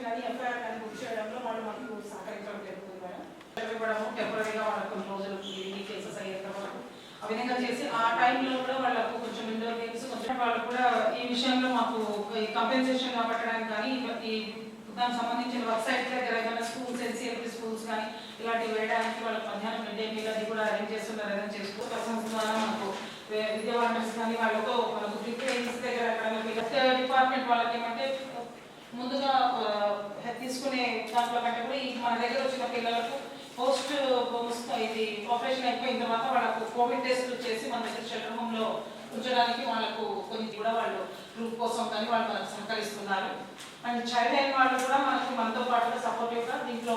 Information కానీ FIR కానీ book చేయడంలో వాళ్ళు మాకు సహకరించడం జరుగుతుంది మేడం. ఇవ్వడము టెంపరీగా వాళ్ళకు కొన్ని రోజులు ఎన్ని కేసెస్ అయ్యేంత వరకు ఆ విధంగా చేసి ఆ టైంలో కూడా వాళ్ళకు కొంచెం ఇండోర్ గేమ్స్ కొంచెం వాళ్ళు కూడా ఈ విషయంలో మాకు కంపెన్సేషన్ కాబట్టడానికి కానీ ఈ దానికి సంబంధించిన వెబ్సైట్ దగ్గర ఏదైనా స్కూల్స్ ఎన్సీఎల్పీ స్కూల్స్ కానీ ఇలాంటివి వేయడానికి వాళ్ళకి మధ్యాహ్నం మిడ్ డే మీల్ అది కూడా అరేంజ్ చేస్తున్నారు. ఏదైనా చేసుకో పర్సన్స్ ద్వారా మనకు విద్యా వాలంటీర్స్ కానీ వాళ్ళతో మనకు ప్రిపేరెన్స్ దగ్గర డిపార్ట్మెంట్ వాళ్ళకి ఏమంటే ముందుగా తీసుకునే దాంట్లో కంటే కూడా ఈ మన దగ్గర వచ్చిన పిల్లలకు పోస్ట్ ఇది ఆపరేషన్ అయిపోయిన తర్వాత వాళ్ళకు కోవిడ్ టెస్ట్ చేసి మన దగ్గర షెల్టర్ హోమ్లో ఉంచడానికి వాళ్ళకు కొన్ని కూడా వాళ్ళు గ్రూప్ కోసం కానీ వాళ్ళు మనకు సహకరిస్తున్నారు. అండ్ చైల్డ్ అయిన వాళ్ళు కూడా మనకు మనతో పాటుగా సపోర్టివ్గా దీంట్లో